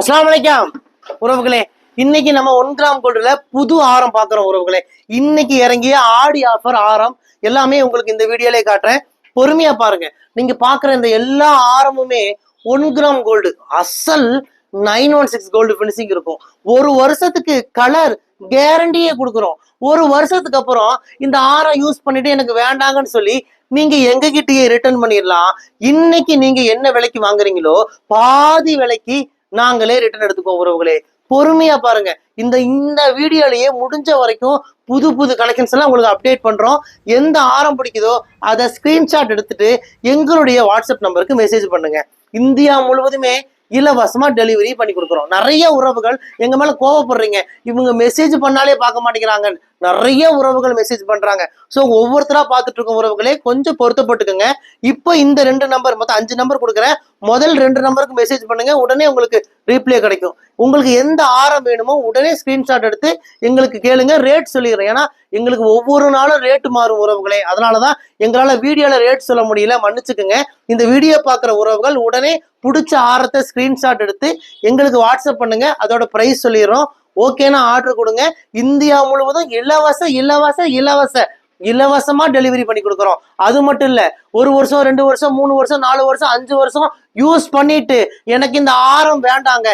அஸ்லாம் வலைக்கம் உறவுகளே இன்னைக்கு நம்ம ஒன் கிராம் கோல்டுல புது ஆரம் பாக்குறோம் உறவுகளே. இன்னைக்கு இறங்கிய ஆடி ஆஃபர் ஆரம் எல்லாமே உங்களுக்கு இந்த வீடியோலே காட்டுறேன். பொறுமையா பாருங்க. நீங்க பாக்குற இந்த எல்லா ஆரமுமே ஒன் கிராம் கோல்டு அசல் nine one six gold finishing இருக்கும். ஒரு வருஷத்துக்கு கலர் கேரண்டியே கொடுக்குறோம். ஒரு வருஷத்துக்கு அப்புறம் இந்த ஆரம் யூஸ் பண்ணிட்டு எனக்கு வேண்டாங்கன்னு சொல்லி நீங்க எங்க கிட்டயே ரிட்டர்ன் பண்ணிடலாம் இன்னைக்கு நீங்க என்ன விலைக்கு வாங்குறீங்களோ பாதி விலைக்கு நாங்களே ரிட்டர்ன் எடுத்துக்கோம் உறவுகளே. பொறுமையா பாருங்க. இந்த இந்த வீடியோலயே முடிஞ்ச வரைக்கும் புது புது கலெக்ஷன்ஸ் எல்லாம் உங்களுக்கு அப்டேட் பண்றோம். எந்த ஆரம் பிடிக்குதோ அதை ஸ்கிரீன்ஷாட் எடுத்துட்டு எங்களுடைய வாட்ஸ்அப் நம்பருக்கு மெசேஜ் பண்ணுங்க. இந்தியா முழுவதுமே இலவசமா டெலிவரி பண்ணி கொடுக்குறோம். நிறைய உறவுகள் எங்க மேல கோவப்படுறீங்க. இவங்க மெசேஜ் பண்ணாலே பார்க்க மாட்டேங்கிறாங்க நிறைய உறவுகள் மெசேஜ் பண்றாங்க. ஸோ ஒவ்வொருத்தரா பார்த்துட்டு இருக்க உறவுகளே கொஞ்சம் பொருத்தப்பட்டுக்கோங்க. இப்போ இந்த ரெண்டு நம்பர் மொத்தம் அஞ்சு நம்பர் கொடுக்குறேன். முதல் ரெண்டு நம்பருக்கு மெசேஜ் பண்ணுங்க. உடனே உங்களுக்கு ரீப்ளே கிடைக்கும். உங்களுக்கு எந்த ஆரம் வேணுமோ உடனே ஸ்கிரீன்ஷாட் எடுத்து எங்களுக்கு கேளுங்க. ரேட் சொல்லிடுறேன். ஏன்னா எங்களுக்கு ஒவ்வொரு நாளும் ரேட் மாறும் உறவுகளே. அதனாலதான் எங்களால வீடியோல ரேட் சொல்ல முடியல. மன்னிச்சுக்குங்க. இந்த வீடியோ பார்க்குற உறவுகள் உடனே பிடிச்ச ஆரத்தை ஸ்கிரீன்ஷாட் எடுத்து எங்களுக்கு வாட்ஸ்அப் பண்ணுங்க. அதோட ப்ரைஸ் சொல்லிடுறோம். ஓகேனா ஆர்டர் கொடுங்க. இந்தியா முழுவதும் இலவச இலவச இலவச. இலவசமா டெலிவரி பண்ணி கொடுக்குறோம். அது மட்டும் இல்ல ஒரு வருஷம் ரெண்டு வருஷம் மூணு வருஷம் நாலு வருஷம் அஞ்சு வருஷம் யூஸ் பண்ணிட்டு எனக்கு இந்த ஆரம் வேண்டாங்க.